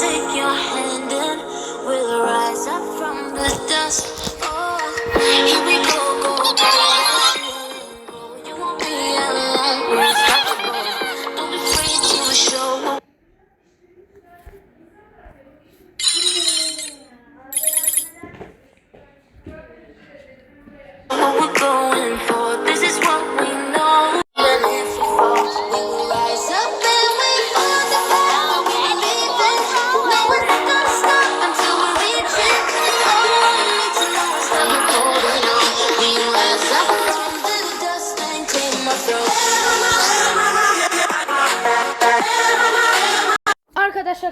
take your hand and we'll rise up from the dust. Oh,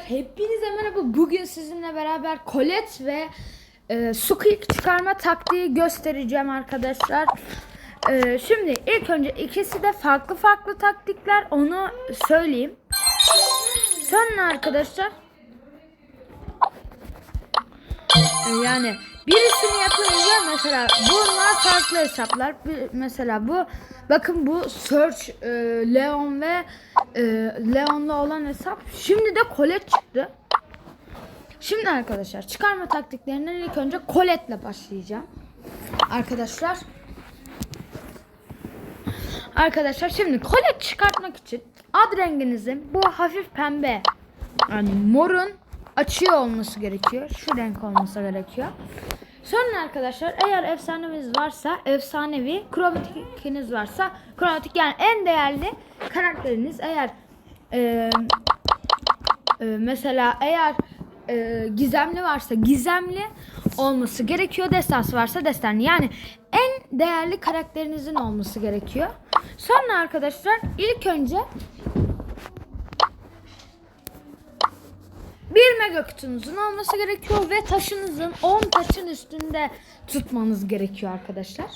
hepinize merhaba. Bugün sizinle beraber Colette ve e, Squeak çıkarma taktiği göstereceğim arkadaşlar. E, şimdi ilk önce ikisi de farklı farklı taktikler onu söyleyeyim. Sonra arkadaşlar e, yani birisini yapınca mesela bunlar farklı hesaplar. Bir- mesela bu bakın bu Search e, Leon ve e, Leon'la olan hesap. Şimdi de Colette çıktı. Şimdi arkadaşlar çıkarma taktiklerinden ilk önce Colette'le başlayacağım. Arkadaşlar Arkadaşlar şimdi Colette çıkartmak için ad renginizin bu hafif pembe yani morun açıyor olması gerekiyor. Şu renk olması gerekiyor. Sonra arkadaşlar eğer efsanemiz varsa efsanevi, kromatikiniz varsa kromatik yani en değerli karakteriniz eğer e, e, mesela eğer e, gizemli varsa gizemli olması gerekiyor. Destans varsa destanlı. Yani en değerli karakterinizin olması gerekiyor. Sonra arkadaşlar ilk önce bir mega kutunuzun olması gerekiyor ve taşınızın 10 taşın üstünde tutmanız gerekiyor arkadaşlar.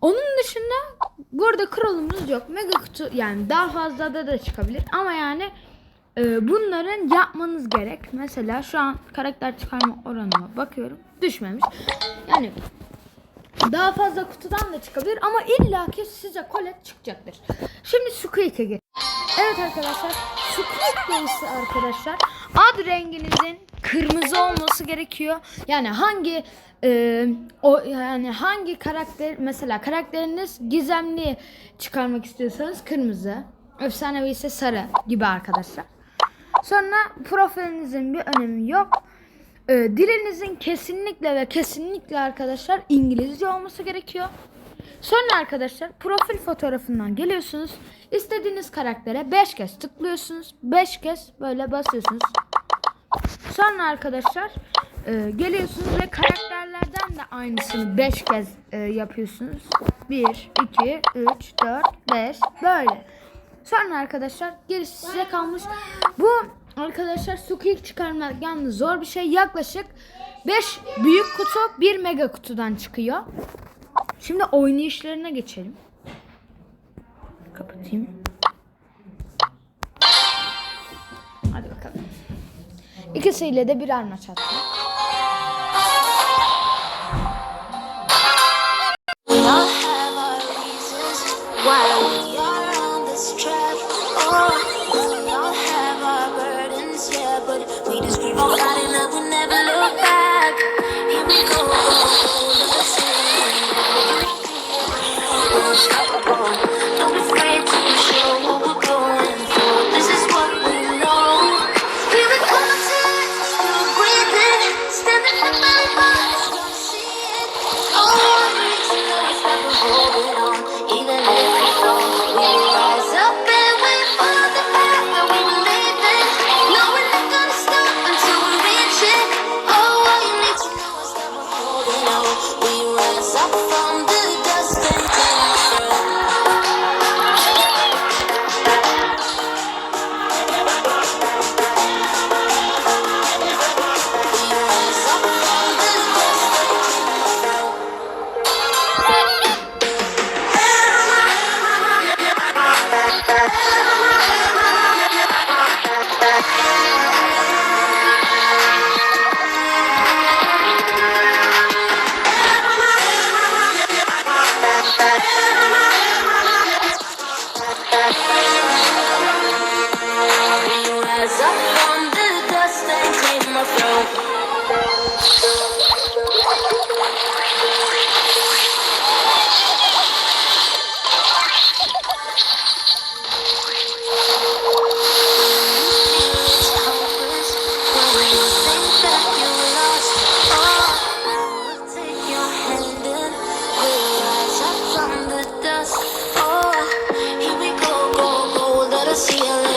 Onun dışında burada kralımız yok. Mega kutu yani daha fazla da da çıkabilir ama yani e, bunların yapmanız gerek. Mesela şu an karakter çıkarma oranıma bakıyorum. Düşmemiş. Yani daha fazla kutudan da çıkabilir ama illaki size Colette çıkacaktır. Şimdi Squeak'e geç. Evet arkadaşlar Squeak ise arkadaşlar ad renginizin kırmızı olması gerekiyor. Yani hangi e, o yani hangi karakter mesela karakteriniz gizemli çıkarmak istiyorsanız kırmızı, efsanevi ise sarı gibi arkadaşlar. Sonra profilinizin bir önemi yok. Ee, dilinizin kesinlikle ve kesinlikle arkadaşlar İngilizce olması gerekiyor. Sonra arkadaşlar profil fotoğrafından geliyorsunuz. İstediğiniz karaktere 5 kez tıklıyorsunuz. 5 kez böyle basıyorsunuz. Sonra arkadaşlar e, geliyorsunuz ve karakterlerden de aynısını 5 kez e, yapıyorsunuz. 1, 2, 3, 4, 5 böyle. Sonra arkadaşlar gerisi size kalmış. Bu arkadaşlar Squeak çıkarmak yalnız zor bir şey. Yaklaşık 5 büyük kutu 1 mega kutudan çıkıyor. Şimdi oynayışlarına geçelim. Kapatayım. Hadi bakalım. İkisiyle de birer maç attık. We never see a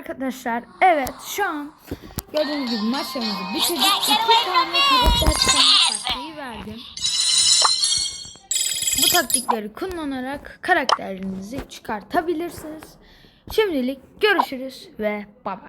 arkadaşlar evet şu an gördüğünüz gibi maçlarımızı bitirdik. İki tane karakter taktiği verdim. Bu taktikleri kullanarak karakterinizi çıkartabilirsiniz. Şimdilik görüşürüz ve bay bay.